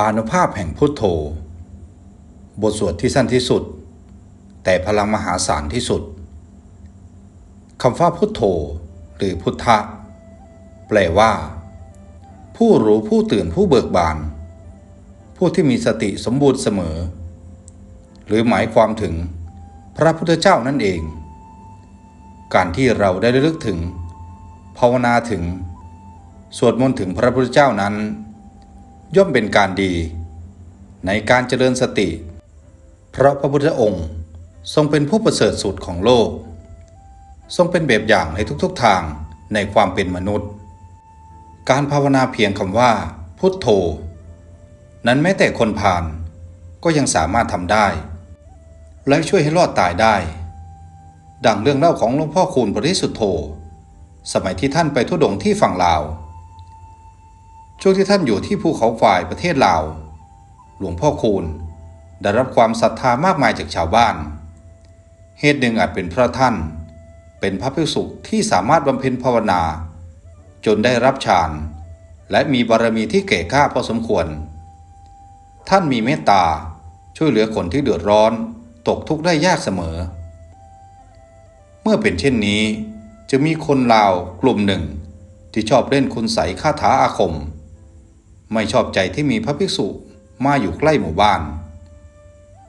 อานุภาพแห่งพุทโธ บทสวดที่สั้นที่สุด แต่พลังมหาศาลที่สุดคำว่าพุทโธ หรือพุทธะ แปลว่า ผู้รู้ผู้ตื่นผู้เบิกบาน ผู้ที่มีสติสมบูรณ์เสมอ หรือหมายความถึงพระพุทธเจ้านั่นเอง การที่เราได้ระลึกถึง ภาวนาถึง สวดมนต์ถึงพระพุทธเจ้านั้น ย่อมเป็นการดีในการเจริญสติ เพราะพระพุทธองค์ทรงเป็นผู้ประเสริฐสุดของโลก ทรงเป็นแบบอย่างในทุกๆทางในความเป็นมนุษย์ การภาวนาเพียงคำว่า พุทโธ นั้นแม้แต่คนผ่านก็ยังสามารถทำได้ และช่วยให้รอดตายได้ ดังเรื่องเล่าของหลวงพ่อคูณปริสุทธโธ สมัยที่ท่านไปทุดงที่ฝั่งลาว ช่วงที่ท่านอยู่ที่ภูเขาฝ่ายประเทศลาว หลวงพ่อคูณได้รับความศรัทธามากมายจากชาวบ้าน เหตุหนึ่งอาจเป็นเพราะท่าน เป็นพระภิกษุที่สามารถบำเพ็ญภาวนา จนได้รับฌานและมีบารมีที่เก่ก้าพอสมควร ท่านมีเมตตาช่วยเหลือคนที่เดือดร้อนตกทุกข์ได้ยากเสมอ เมื่อเป็นเช่นนี้ จะมีคนลาวกลุ่มหนึ่งที่ชอบเล่นคุณใสคาถาอาคม ไม่ชอบใจที่มีพระภิกษุมาอยู่ใกล้หมู่บ้าน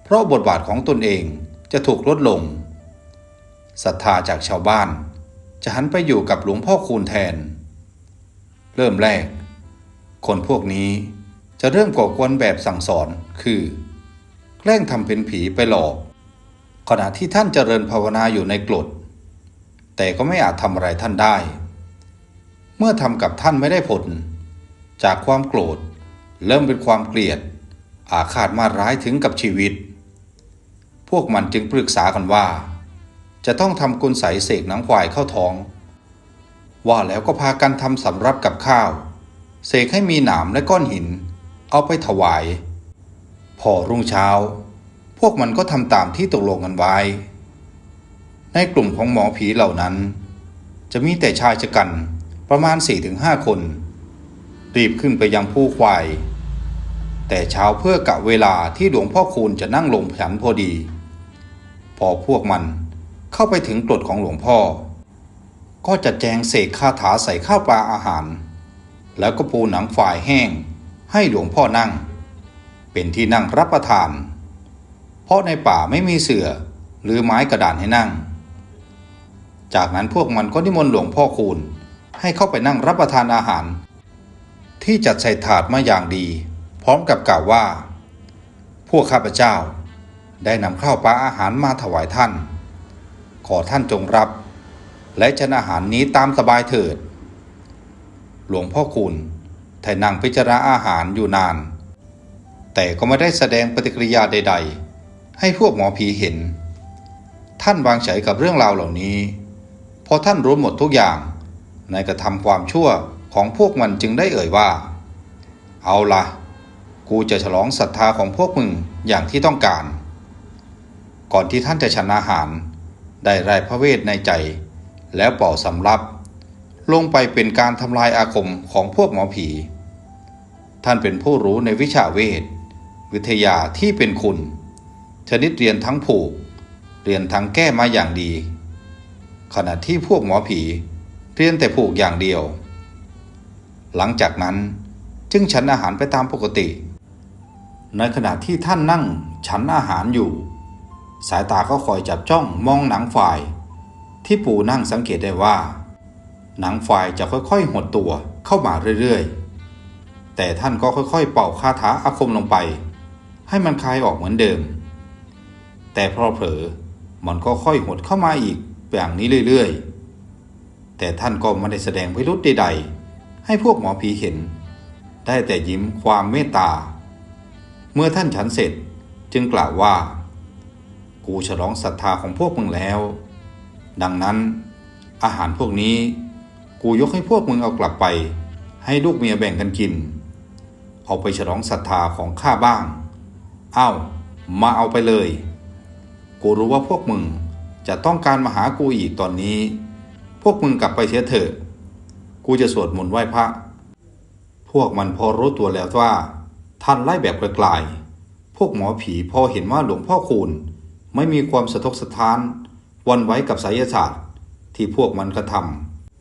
เพราะบทบาทของตนเองจะถูกลดลงศรัทธาจากชาวบ้าน จะหันไปอยู่กับหลวงพ่อคูณแทน เริ่มแรก คนพวกนี้จะเริ่มก่อกวนแบบสั่งสอนคือ แกล้งทำเป็นผีไปหลอก ขณะที่ท่านเจริญภาวนาอยู่ในกรดแต่ก็ไม่อาจทำอะไรท่านได้ เมื่อทำกับท่านไม่ได้ผล จากความโกรธ เริ่มเป็นความเกลียด อาฆาตมาร้ายถึงกับชีวิต พวกมันจึงปรึกษากันว่า จะต้องทำกุลใสเสกนังควายเข้าท้อง ว่าแล้วก็พากันทำสำรับกับข้าว เสกให้มีหนามและก้อนหิน เอาไปถวาย พอรุ่งเช้า พวกมันก็ทำตามที่ตกลงกันไว้ ในกลุ่มของหมอผีเหล่านั้น จะมีแต่ชายชะกันประมาณ 4-5 คน รีบขึ้นไปยังผู้ควาย แต่เช้าเพื่อกะเวลาที่หลวงพ่อคูณจะนั่งลงฉันพอดี พอพวกมันเข้าไปถึงกรดของหลวงพ่อ ก็จะแจงเสกคาถาใส่ข้าวปลาอาหาร แล้วก็ปูหนังฝ่ายแห้งให้หลวงพ่อนั่ง เป็นที่นั่งรับประทาน เพราะในป่าไม่มีเสื่อหรือไม้กระดานให้นั่ง จากนั้นพวกมันก็นิมนต์หลวงพ่อคูณให้เข้าไปนั่งรับประทานอาหาร ที่จัดใส่ถาดมาอย่างดี พร้อมกับกล่าวว่า พวกข้าพเจ้า ได้นำข้าวปลาอาหารมาถวายท่าน ขอท่านจงรับ และฉันอาหารนี้ตามสบายเถิด หลวงพ่อคูณไถ่นั่งพิจารณาอาหารอยู่นาน แต่ก็ไม่ได้แสดงปฏิกิริยาใด ๆ ให้พวกหมอผีเห็น ท่านวางเฉยกับเรื่องราวเหล่านี้พอท่านรู้หมดทุกอย่างในกระทำความชั่ว ของพวกมันจึงได้เอ่ยว่า เอาละกูจะฉลองศรัทธาของพวกมึงอย่างที่ต้องการ ก่อนที่ท่านจะฉันอาหาร ได้ไร้พระเวทในใจ แล้วเป่าสำรับ ลงไปเป็นการทำลายอาคมของพวกหมอผี ท่านเป็นผู้รู้ในวิชาเวท วิทยาที่เป็นคุณ ชนิดเรียนทั้งผูก เรียนทั้งแก้มาอย่างดี ขณะที่พวกหมอผี เรียนแต่ผูกอย่างเดียว หลังจากนั้นจึงฉันอาหารไปตามปกติ ในขณะที่ท่านนั่งฉันอาหารอยู่ สายตาก็คอยจับจ้องมองหนังฝ่าย ที่ปู่นั่งสังเกตได้ว่า หนังฝ่ายจะค่อยๆหดตัวเข้ามาเรื่อยๆ แต่ท่านก็ค่อยๆ เป่าคาถาอาคมลงไป ให้มันคลายออกเหมือนเดิม แต่พอเผลอมันก็ค่อยหดเข้ามาอีกอย่างนี้เรื่อยๆ แต่ท่านก็ไม่ได้แสดงพิรุธใดๆ ให้พวกหมอผีเห็น ได้แต่ยิ้มความเมตตา เมื่อท่านฉันเสร็จจึงกล่าวว่า กูฉลองศรัทธาของพวกมึงแล้ว ดังนั้นอาหารพวกนี้กูยกให้พวกมึงเอากลับไป ให้ลูกเมียแบ่งกันกิน เอาไปฉลองศรัทธาของข้าบ้าง เอ้า มาเอาไปเลย กูรู้ว่าพวกมึงจะต้องการมาหากูอีกตอนนี้ พวกมึงกลับไปเสียเถอะ กูจะสวดมนต์ไหว้พระ พวกมันพอรู้ตัวแล้วว่า ท่านไล่แบบไกลๆพวกหมอผีพอเห็นว่าหลวงพ่อคูณไม่มีความสะทกสะท้านวันไว้กับไสยศาสตร์ ที่พวกมันกระท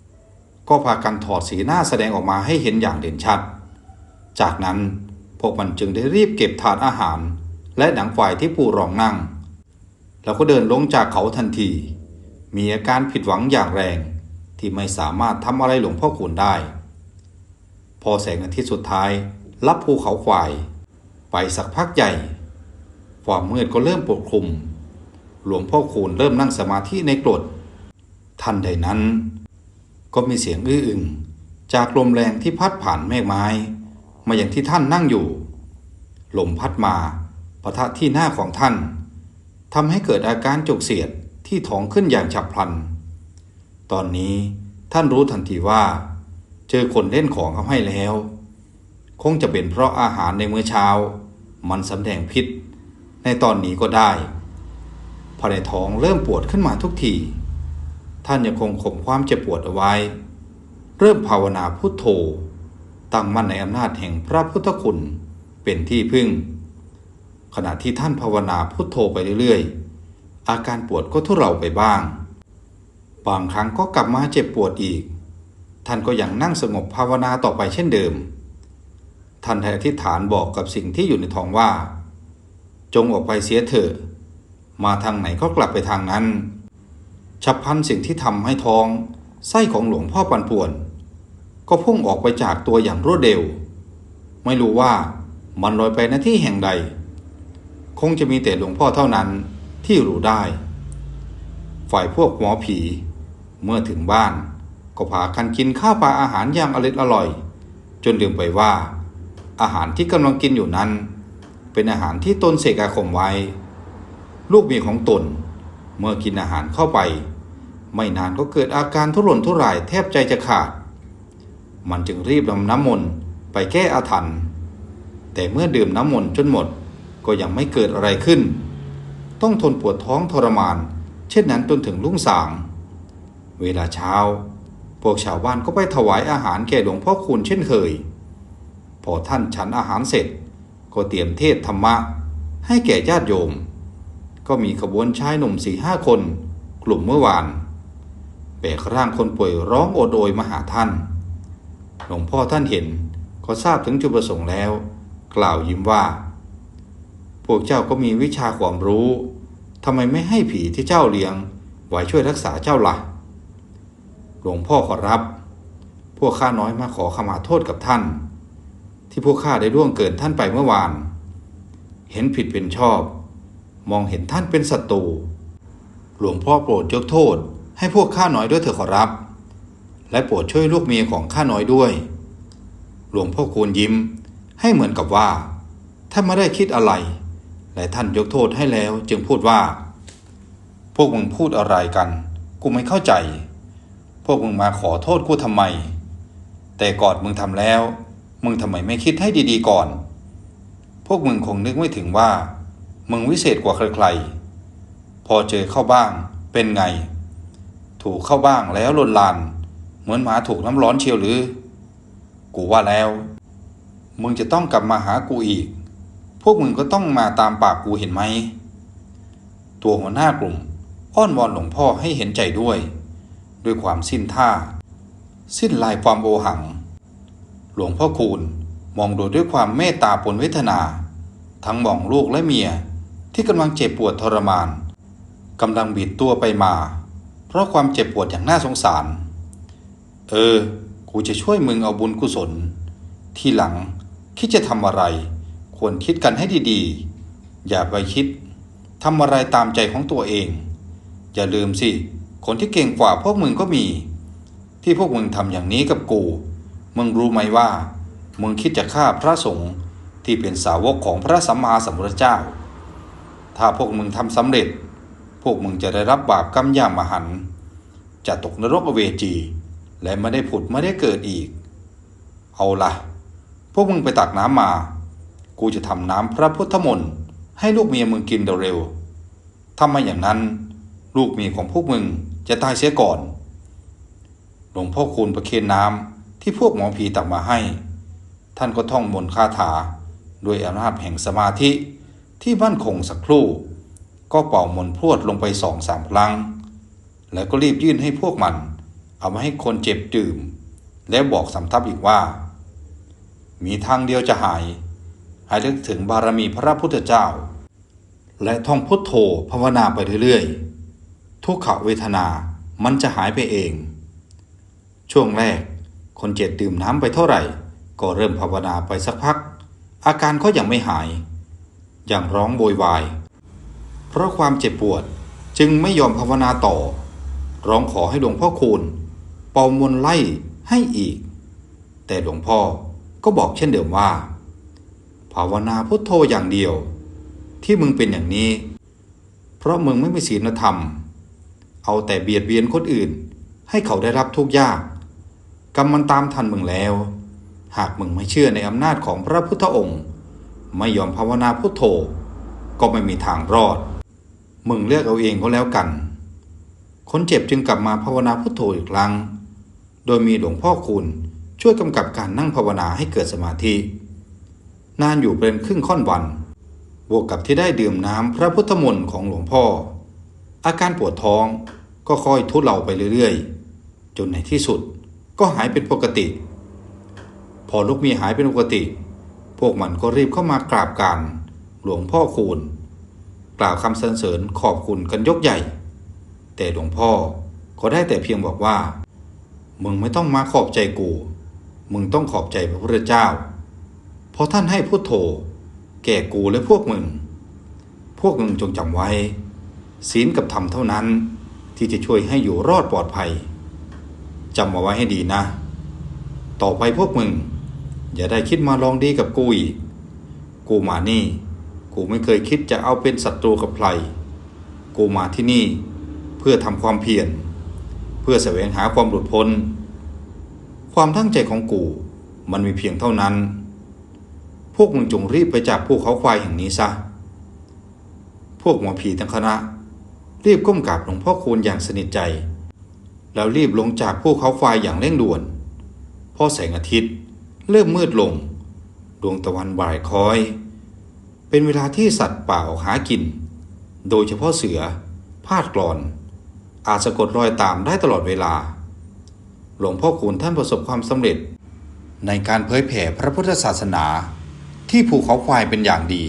ำก็พากันถอดสีหน้าแสดงออกมาให้เห็นอย่างเด่นชัด จากนั้นพวกมันจึงได้รีบเก็บถาดอาหาร และหนังควายที่ปูรองนั่ง แล้วก็เดินลงจากเขาทันที มีอาการผิดหวังอย่างแรง ที่ไม่สามารถทำอะไรหลวงพ่อคูณได้ พอแสงอาทิตย์สุดท้ายรับภูเขาควาย ไปสักพักใหญ่ ความมืดก็เริ่มปกคลุม หลวงพ่อคูณเริ่มนั่งสมาธิในกรดทันใดนั้น ก็มีเสียงอื้ออึงจากลมแรงที่พัดผ่านเมฆไม้ มาอย่างที่ท่านนั่งอยู่ ลมพัดมาปะทะที่หน้าของท่านทำให้เกิดอาการจุกเสียดที่ท้องขึ้นอย่างฉับพลัน ตอนนี้ท่านรู้ทันทีว่า เจอคนเล่นของเขาให้แล้ว คงจะเป็นเพราะอาหารในมื้อเช้า มันสำแดงพิษ ในตอนนี้ก็ได้ภายในท้องเริ่มปวดขึ้นมาทุกที ท่านยังคงข่มความเจ็บปวดเอาไว้ เริ่มภาวนาพุทโธ ตั้งมั่นในอำนาจแห่งพระพุทธคุณเป็นที่พึ่ง ขณะที่ท่านภาวนาพุทโธไปเรื่อยๆ อาการปวดก็ทุเลาไปบ้าง บางครั้งก็กลับมาเจ็บปวดอีก ท่านก็ยังนั่งสงบภาวนาต่อไปเช่นเดิม ท่านได้อธิษฐานบอกกับสิ่งที่อยู่ในท้องว่า จงออกไปเสียเถอะมาทางไหนก็กลับไปทางนั้น ฉับพันสิ่งที่ทำให้ท้องไส้ของหลวงพ่อปันป่วน ก็พุ่งออกไปจากตัวอย่างรวดเร็ว ไม่รู้ว่ามันลอยไปหน้าที่แห่งใด คงจะมีแต่หลวงพ่อเท่านั้นที่รู้ได้ ฝ่ายพวกหมอผี เมื่อถึงบ้าน ก็พากันกินข้าวปลาอาหารอย่างอร่อยอร่อย จนลืมไปว่า อาหารที่กำลังกินอยู่นั้น เป็นอาหารที่ตนเสกอาคมไว้ ลูกเมียของตน เมื่อกินอาหารเข้าไป ไม่นานก็เกิดอาการทุรนทุรายแทบใจจะขาด มันจึงรีบนำน้ำมนต์ไปแก้อาถรรพ์แต่เมื่อดื่มน้ำมนต์จนหมดก็ยังไม่เกิดอะไรขึ้น ต้องทนปวดท้องทรมาน เช่นนั้นจนถึงรุ่งสาง เวลาเช้า พวกชาวบ้านก็ไปถวายอาหารแก่หลวงพ่อคูณเช่นเคย พอท่านฉันอาหารเสร็จ ก็เตรียมเทศธรรมะ ให้แก่ญาติโยม ก็มีขบวนชายหนุ่มสี่ห้าคน กลุ่มเมื่อวานแบกร่างคนป่วยร้องโอดโอยมาหาท่าน หลวงพ่อท่านเห็นก็ทราบถึงจุดประสงค์แล้ว กล่าวยิ้มว่า พวกเจ้าก็มีวิชาความรู้ทำไมไม่ให้ผีที่เจ้าเลี้ยง ไว้ช่วยรักษาเจ้าละ่ะ ลวงพ่อขอรับ พวกข้าน้อยมาขอขมาโทษกับท่าน ที่พวกข้าได้ร่วงเกินท่านไปเมื่อวาน เห็นผิดเป็นชอบ มองเห็นท่านเป็นศัตรู หลวงพ่อโปรดยกโทษ ให้พวกข้าน้อยด้วยเถอะขอรับ และโปรดช่วยลูกเมียของข้าน้อยด้วย หลวงพ่อคูณยิ้ม ให้เหมือนกับว่าท่านไม่ได้คิดอะไร และท่านยกโทษให้แล้วจึงพูดว่า พวกมึงพูดอะไรกัน กูไม่เข้าใจ พวกมึงมาขอโทษกูทำไม แต่ก่อนมึงทำแล้ว มึงทำไมไม่คิดให้ดีๆก่อน พวกมึงคงนึกไม่ถึงว่า มึงวิเศษกว่าใครๆ พอเจอเข้าบ้าง เป็นไง ถูกเข้าบ้างแล้วลนลาน เหมือนหมาถูกน้ำร้อนเชียวหรือ กูว่าแล้ว มึงจะต้องกลับมาหากูอีก พวกมึงก็ต้องมาตามปากกูเห็นไหม ตัวหัวหน้ากลุ่ม อ้อนวอนหลวงพ่อให้เห็นใจด้วย ด้วยความสิ้นท่า สิ้นลายความโอหัง หลวงพ่อคูณมองดูด้วยความเมตตาปนเวทนา ทั้งมองลูกและเมียที่กำลังเจ็บปวดทรมานกำลังบิดตัวไปมา เพราะความเจ็บปวดอย่างน่าสงสาร เออ กูจะช่วยมึงเอาบุญกุศล ที่หลังคิดจะทำอะไร ควรคิดกันให้ดีๆ อย่าไปคิดทำอะไรตามใจของตัวเอง อย่าลืมสิ คนที่เก่งกว่าพวกมึงก็มี ที่พวกมึงทำอย่างนี้กับกู มึงรู้ไหมว่า มึงคิดจะฆ่าพระสงฆ์ที่เป็นสาวกของพระสัมมาสัมพุทธเจ้า ถ้าพวกมึงทำสำเร็จ พวกมึงจะได้รับบาปกรรมย่างมหัน จะตกนรกอเวจี และไม่ได้ผุดไม่ได้เกิดอีก เอาละพวกมึงไปตักน้ำมา กูจะทำน้ำพระพุทธมนต์ให้ลูกเมียมึงกินเร็วๆถ้าไม่อย่างนั้น ลูกเมียของพวกมึง จะตายเสียก่อน หลวงพ่อคูณประเคนน้ำที่พวกหมอผีตักมาให้ ท่านก็ท่องมนต์คาถาด้วยอำนาจแห่งสมาธิที่มั่นคงสักครู่ ก็เป่ามนต์พรวดลงไปสองสามครั้ง แล้วก็รีบยื่นให้พวกมัน เอามาให้คนเจ็บดื่ม แล้วบอกสำทับอีกว่า มีทางเดียวจะหายให้นึกถึงบารมีพระพุทธเจ้า และท่องพุทโธภาวนาไปเรื่อยๆ ทุกขเวทนา มันจะหายไปเอง ช่วงแรก คนเจ็บดื่มน้ำไปเท่าไหร่ ก็เริ่มภาวนาไปสักพัก อาการก็ยังไม่หาย ยังร้องโวยวาย เพราะความเจ็บปวดจึงไม่ยอมภาวนาต่อ ร้องขอให้หลวงพ่อคูณเป่ามนต์ไล่ให้อีก แต่หลวงพ่อก็บอกเช่นเดิมว่า ภาวนาพุทโธอย่างเดียว ที่มึงเป็นอย่างนี้ เพราะมึงไม่มีศีลธรรม เอาแต่เบียดเบียนคนอื่น ให้เขาได้รับทุกข์ยาก กรรมมันตามทันมึงแล้ว หากมึงไม่เชื่อในอำนาจของพระพุทธองค์ ไม่ยอมภาวนาพุทโธ ก็ไม่มีทางรอด มึงเลือกเอาเองก็แล้วกัน คนเจ็บจึงกลับมาภาวนาพุทโธอีกครั้ง โดยมีหลวงพ่อคุณช่วยกำกับการนั่งภาวนาให้เกิดสมาธิ นานอยู่เป็นครึ่งค่อนวันบวกกับที่ได้ดื่มน้ำพระพุทธมนต์ของหลวงพ่อ อาการปวดท้องก็ค่อยทุเลาไปเรื่อยๆ จนในที่สุดก็หายเป็นปกติ พอลูกมีหายเป็นปกติ พวกมันก็รีบเข้ามากราบการหลวงพ่อคูณกล่าวคำสรรเสริญขอบคุณกันยกใหญ่ แต่หลวงพ่อก็ได้แต่เพียงบอกว่า มึงไม่ต้องมาขอบใจกู มึงต้องขอบใจพระพุทธเจ้า เพราะท่านให้พุทโธ แก่กูและพวกมึง พวกมึงจงจำไว้ ศีลกับธรรมเท่านั้น ที่จะช่วยให้อยู่รอดปลอดภัยจำเอาไว้ให้ดีนะ ต่อไปพวกมึง อย่าได้คิดมาลองดีกับกูอีก กูมานี่ กูไม่เคยคิดจะเอาเป็นศัตรูกับใคร กูมาที่นี่ เพื่อทำความเพียร เพื่อแสวงหาความหลุดพ้น ความตั้งใจของกูมันมีเพียงเท่านั้น พวกมึงจงรีบไปจากภูเขาควายแห่งนี้ซะ พวกหมอผีทั้งคณะ รีบก้มกราบหลวงพ่อคูณอย่างสนิทใจ แล้วรีบลงจากภูเขาควายอย่างเร่งด่วน พอแสงอาทิตย์ เริ่มมืดลง ดวงตะวันบ่ายคอย เป็นเวลาที่สัตว์ป่าออกหากิน โดยเฉพาะเสือ พาดกรอน อาจสะกดรอยตามได้ตลอดเวลา หลวงพ่อคูณท่านประสบความสำเร็จ ในการเผยแผ่พระพุทธศาสนาที่ภูเขาควายเป็นอย่างดี